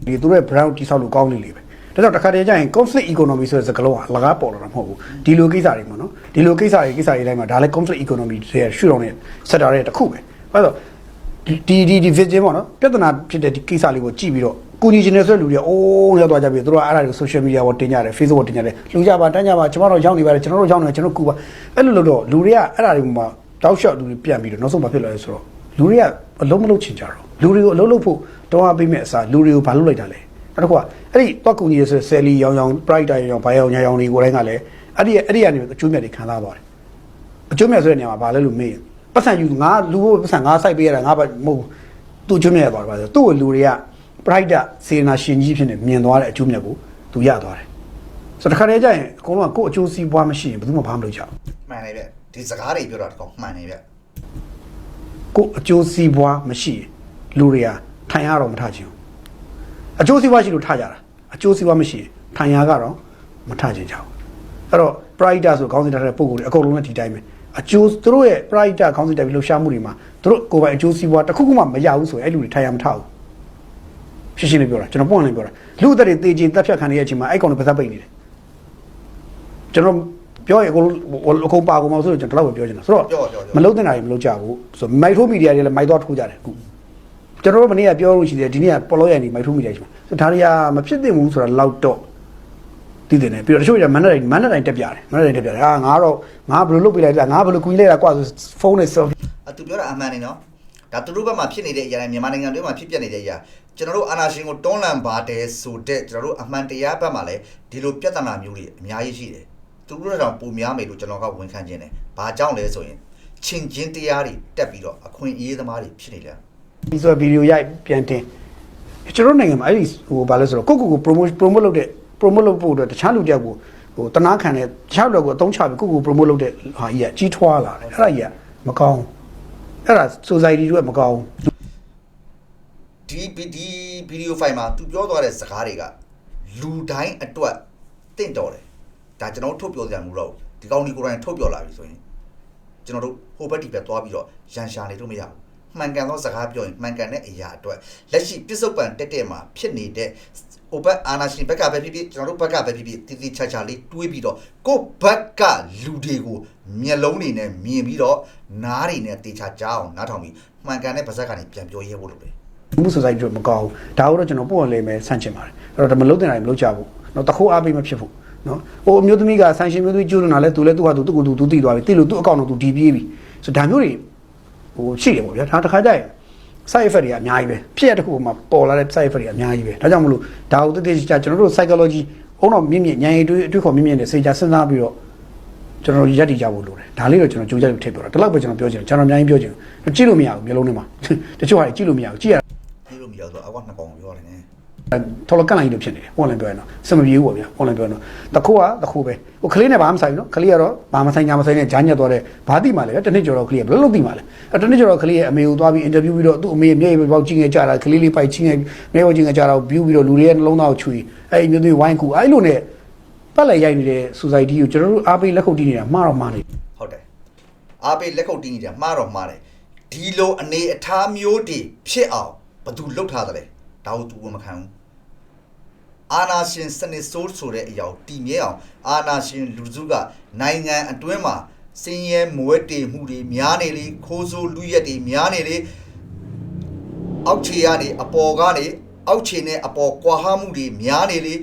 ဒီသူတို့ရဲ့ brand တိဆောက်လို့ကောင်းလိမ့်လေပဲ ဒါကြောင့်တစ်ခါတည်းကျရင် conflict economy ဆိုတဲ့စကားလုံးကအလကားပေါ်လာတာမဟုတ်ဘူးဒီလိုကိစ္စတွေပေါ့နော်ဒီလိုကိစ္စတွေကိစ္စတွေတိုင်းမှာဒါလည်း conflict economy တွေရှုထောင့်နဲ့ sector တွေတစ်ခုပဲအဲ့တော့ဒီဒီဒီ vision ပေါ့နော်ပြဿနာဖြစ်တဲ့ဒီကိစ္စလေးကိုကြည့်ပြီးတော့ကူညီခြင်းနဲ့ဆိုတဲ့လူတွေအိုးရောက်သွားကြပြီသူတို့ကအဲ့ဒါတွေကို social media ပေါ်တင်ကြတယ် Facebook ပေါ်တင်ကြတယ်လူကြပါတန်းကြပါကျွန်တော်တို့ရောက်နေပါတယ်ကျွန်တော်တို့ရောက်နေတယ်ကျွန်တော်ကူပါအဲ့လိုလို့တော့လူတွေကအဲ့ဒါတွေမှာတောက်လျှောက်လူတွေပြန်ပြီးတော့နောက်ဆုံးမဖြစ်လာလဲဆိုတော့လူတွေကအလုံးမလုံးချင်ကြတော့လူတွေကိုအလုံးလုံးဖို့တောင်းအားပေးမဲ့အစားလူတွေကိုဘာလုပ်လိုက်တာလဲ အဲ့တော့ကအဲ့ဒီတော့ကူညီရဆိုဆယ်လီရောင်ရောင် bright ရောင်ရောင်ဘာရောင်ညာရောင်တွေကိုယ်တိုင်းကလည်းအဲ့ဒီအဲ့ဒီကနေအကျိုးမြတ်တွေခံစားပါတယ်အကျိုးမြတ်ဆိုတဲ့နေရာမှာဘာလဲလို့မေးရင်ပတ်စံယူငါလူကိုပတ်စံငါစိုက်ပေးရတာငါဘာမဟုတ်သူ့အကျိုးမြတ်ရသွားတယ်ပါဆိုသူ့ကိုလူတွေက bright စေနာရှင်ကြီးဖြစ်နေမြင်သွားတဲ့အကျိုးမြတ်ကိုသူရသွားတယ်ဆိုတော့တစ်ခါတည်းကျရင်အကုန်လုံးကကိုယ့်အကျိုးစီးပွားမရှိရင်ဘယ်သူမှဘာမှမလုပ်ကြဘူးမှန်တယ်ဗျဒီစကားတွေပြောတာတကောင်မှန်တယ်ဗျကိုယ်အကျိုးစီးပွားမရှိရင်လူတွေကထိုင်ရတော့မထချင်ဘူး အကျိုးစီးပွားရှိလို့ထကြတာအကျိုးစီးပွားမရှိရင်ထိုင်ရကတော့မထချင်ကြဘူးအဲ့တော့ pride ဆိုခေါင်းစဉ်တက်တဲ့ပုံကိုယ်တွေအကုန်လုံးနဲ့ဒီတိုင်းပဲအကျိုးသူတို့ရဲ့ pride ခေါင်းစဉ်တက်ပြီးလှူရှားမှုတွေမှာသူတို့ကိုယ်ပိုင်အကျိုးစီးပွားတစ်ခုခုမှမရဘူးဆိုရင်အဲ့လူတွေထိုင်ရမထဘူးရှင်းရှင်းလေးပြောတာကျွန်တော်ပွင့်လင်းပြောတာလူအသက်တွေတေချင်တက်ဖြတ်ခံနေတဲ့အချိန်မှာအဲ့ကောင်တွေပါသက်ပိတ်နေတယ်ကျွန်တော်ပြောရင်အကုန်လုံးအကုန်ပါကုန်မအောင်ဆိုတော့ကျွန်တော်တော့ပြောချင်တာဆိုတော့ပြောပြောပြောမလုံးတဲ့နိုင်မလုံးကြဘူးဆိုမိုက်ထိုးမီဒီယာတွေလည်းမိုက်သွားထိုးကြတယ်အခု ကျွန်တော်တို့မနေ့ကပြောလို့ရှိတယ်ဒီနေ့ကပေါ်လို့ရနေမိုက်ထိုးမီဒီယာရှိမှာဆိုဒါတွေကမဖြစ်သင့်ဘူးဆိုတာလောက်တော့တည်တယ်နေပြီးတော့တချို့ကမန်နက်တိုင်းမန်နက်တိုင်းတက်ပြတယ်မန်နက်တိုင်းတက်ပြတယ်ဟာငါတော့ငါဘယ်လိုလုပ်ပြလိုက်လဲငါဘယ်လိုကူညီလိုက်တာကွာဆိုဖုန်းနဲ့ selfie အတူပြောတာအမှန်နေနော်ဒါသူတို့ဘက်မှာဖြစ်နေတဲ့အရာတွေမြန်မာနိုင်ငံတွင်းမှာဖြစ်ပျက်နေတဲ့အရာကျွန်တော်တို့အာဏာရှင်ကိုတွန်းလှန်ပါတယ်ဆိုတဲ့ကျွန်တော်တို့အမှန်တရားဘက်မှာလည်းဒီလိုပြဿနာမျိုးတွေအများကြီးရှိတယ်သူတို့တောင်ပုံများမယ်လို့ကျွန်တော်ကဝန်ခံခြင်းတယ်ဘာကြောင့်လဲဆိုရင်ချင်းချင်းတရားတွေတက်ပြီးတော့အခွင့်အရေးသမားတွေဖြစ်နေတယ် ဒီဆိုဗီဒီယိုရိုက်ပြန်တင်ကျွန်တော်နိုင်ငံမှာအဲ့ဒီဟိုဘာလဲဆိုတော့ကိုကိုကို promote promote လုပ်တဲ့ promote လုပ်ဖို့အတွက်တခြားလူတယောက်ကိုဟိုတနာခံတဲ့တခြားလူကိုအသုံးချပြီးကိုကို promote လုပ်တဲ့ဟာကြီးကကြီးထွားလာတယ်အဲ့ဒါကြီးကမကောင်းအဲ့ဒါ society တွေကမကောင်းဒီဗီဒီဗီဒီယိုဖိုင်မှာသူပြောသွားတဲ့စကားတွေကလူတိုင်းအတွက်တင့်တော်တယ်ဒါကျွန်တော်တို့ထုတ်ပြောကြမှုတော့ဒီကောင်းဒီကိုယ်တိုင်ထုတ်ပြောလာပြီဆိုရင်ကျွန်တော်တို့ဟိုဘက်ဒီဘက်သွားပြီးတော့ရန်ရှာနေလို့မရဘူး မှန်ကန်သောစကားပြောရင်မှန်ကန်တဲ့အရာအတွက်လက်ရှိပြစ္ဆုတ်ပံတက်တက်မှာဖြစ်နေတဲ့ဟိုဘက်အာနာရှင်ဘက်ကပဲဖြစ်ဖြစ်ကျွန်တော်တို့ဘက်ကပဲဖြစ်ဖြစ်တည်တည်ချာချာလေးတွေးပြီးတော့ကိုယ့်ဘက်ကလူတွေကိုမျက်လုံးတွေနဲ့မြင်ပြီးတော့နားတွေနဲ့တေချာကြားအောင်နားထောင်ပြီးမှန်ကန်တဲ့ပါဇက်ကနေပြန်ပြောရဲဖို့လုပ်တယ် မှု society တွေမကောင်းဘူးဒါကိုတော့ကျွန်တော်ပို့ရလိမ့်မယ်ဆန့်ကျင်ပါတယ်အဲ့တော့ဒါမလုပ်တဲ့နိုင်မလုပ်ကြဘူးเนาะတခိုးအားပေးမဖြစ်ဘူးเนาะဟိုအမျိုးသမီးကဆန်ရှင်မျိုးသမီးကျူးလွန်တာလဲသူလဲသူ့ဟာသူသူ့ကိုသူသူသိသွားပြီသိလို့သူ့အကောင့်တော့သူဒီပြေးပြီဆိုဒါမျိုးတွေ ဟိုရှိတယ်ပေါ့ဗျာဒါတစ်ခါကြရင် side effect တွေကအများကြီးပဲဖြစ်ရတဲ့ခုမှာပေါ်လာတဲ့ side effect တွေကအများကြီးပဲဒါကြောင့်မလို့ဒါကိုတတိကျကျွန်တော်တို့ psychology အုံတော့မြင့်မြင့်ဉာဏ်ရည်တွေးအတွေ့ခေါ်မြင့်မြင့်နဲ့စေချစဉ်းစားပြီးတော့ကျွန်တော်တို့ရက်တည်ကြဖို့လိုတယ်ဒါလေးတော့ကျွန်တော်ကြိုးကြလို့ထည့်ပြောတာဒီလောက်ပဲကျွန်တော်ပြောချင်တယ်ကျွန်တော်အများကြီးပြောချင်တယ်ကြည့်လို့မရဘူးမျိုးလုံးထဲမှာတချို့ဟာကြည့်လို့မရဘူးကြည့်ရပြေးလို့မရဆိုအကွာနှစ်ကောင်ပြောတယ်နည်း ထော်လကန်လိုက်လို့ဖြစ်နေတယ် online ပြောရင်တော့စမပြေဘူးပေါ့ဗျာ online ပြောရင်တော့တခုကတခုပဲဟိုကလေးနဲ့ဘာမှမဆိုင်ဘူးနော်ကလေးကတော့ဘာမှဆိုင်ညာမဆိုင်နဲ့ဂျာညက်သွားတဲ့ဘာတိမှလည်းတနစ်ကျော်တော့ကလေးကဘယ်လိုလုပ်တိမှလဲအဲတနစ်ကျော်တော့ကလေးရဲ့အမေကိုသွားပြီး interview ပြီးတော့သူ့အမေရဲ့မျက်ရည်ပေါက်ကြည့်ငယ်ကြတာကလေးလေးပိုက်ချင်းငယ်မျက်ရည်ကြည့်ငယ်ကြတာကို view ပြီးတော့လူတွေရဲ့နှလုံးသားကိုချွေအဲအမျိုးသမီးဝိုင်းကူအဲလိုနဲ့ပတ်လက်ရိုက်နေတဲ့ society ကိုကျွန်တော်တို့အားပေးလက်ခုပ်တီးနေတာမှားတော့မှားနေဟုတ်တယ်အားပေးလက်ခုပ်တင်းကြီးတယ်မှားတော့မှားတယ်ဒီလိုအနေအထားမျိုးတွေဖြစ်အောင်ဘသူလှုပ်ထားတယ်လဲဒါကိုသူကမခံဘူး အာနာရှင်စနစ်ဆိုးဆိုတဲ့အရာကိုတည်မြဲအောင်အာနာရှင်လူစုကနိုင်ငံအတွင်းမှာစင်းရဲမွဲတေမှုတွေများနေလေခိုးဆိုးလူရက်တွေများနေလေအောက်ခြေကနေအပေါ်ကနေအောက်ခြေနဲ့အပေါ်ကွာဟမှုတွေများနေလေ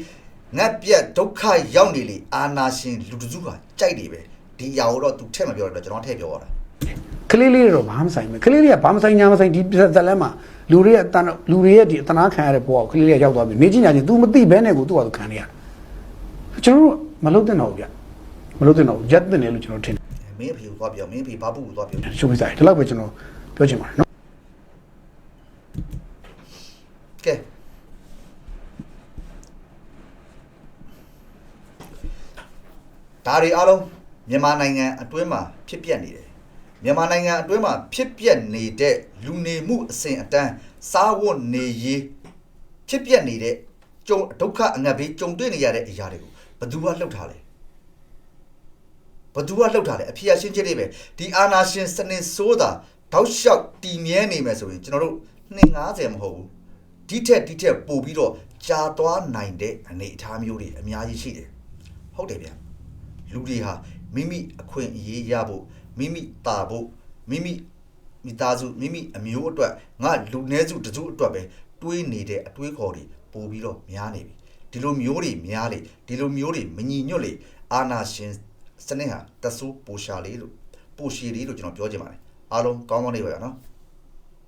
ငတ်ပြတ်ဒုက္ခရောက်နေလေအာနာရှင်လူစုကကြိုက်တယ်ပဲဒီအရာကိုတော့သူထည့်မပြောတော့ကျွန်တော်ထည့်ပြောရတာကလေးလေးတွေတော့ဘာမှမဆိုင်ဘူးကလေးလေးကဘာမှဆိုင်ညာမဆိုင်ဒီဇက်လန်းမှာ လူတွေရဲ့တန်လူတွေရဲ့ဒီအတနာခံရတဲ့ဘဝကိုကလေးလေးကရောက်သွားပြီနေချင်းညာချင်း तू မသိဘဲနဲ့ကို तू ကသူခံနေရကျွန်တော်တို့မလုပ်တဲ့တော့ဘူးဗျမလုပ်တဲ့တော့ဘူးရက်တဲ့တယ်လို့ကျွန်တော်ထင်တယ်မင်းအဖေကိုသွားပြောမင်းအဖေဘာဘူးကိုသွားပြောရှုပ်ပြစားတယ်ဒီလောက်ပဲကျွန်တော်ပြောချင်ပါတယ်နော်ကဲဒါတွေအားလုံးမြန်မာနိုင်ငံအတွင်းမှာဖြစ်ပျက်နေတယ် မြန်မာနိုင်ငံအတွင်းမှာဖြစ်ပျက်နေတဲ့လူနေမှုအစဉ်အတန်းစားဝတ်နေရေးဖြစ်ပျက်နေတဲ့ကြုံဒုက္ခအငတ်ဘေးကြုံတွေ့နေရတဲ့အရာတွေကိုဘယ်သူကလှုပ်ထားလဲဘသူကလှုပ်ထားလဲအဖေအရှင်းချင်းလေးပဲဒီအာနာရှင်စနစ်စိုးတာတောက်လျှောက်တည်မြဲနေမယ်ဆိုရင်ကျွန်တော်တို့250မဟုတ်ဘူးဒီထက်ဒီထက်ပို့ပြီးတော့ကြာသွားနိုင်တဲ့အနေအထားမျိုးတွေအများကြီးရှိတယ်ဟုတ်တယ်ဗျလူတွေဟာမိမိအခွင့်အရေးရဖို့ မိမိတာဖို့မိမိမိသားစုမိမိအမျိုးအတွက်ငါလူနည်းစုတစုအတွက်ပဲတွေးနေတဲ့အတွေးခေါ်တွေပို့ပြီးတော့များနေပြီဒီလိုမျိုးတွေများလေဒီလိုမျိုးတွေမညီညွတ်လေအာနာရှင်စနစ်ဟာတဆူပိုရှာလေးလို့ပိုရှီလေးလို့ကျွန်တော်ပြောချင်ပါတယ်အားလုံးကောင်းကောင်းနေပါရနော်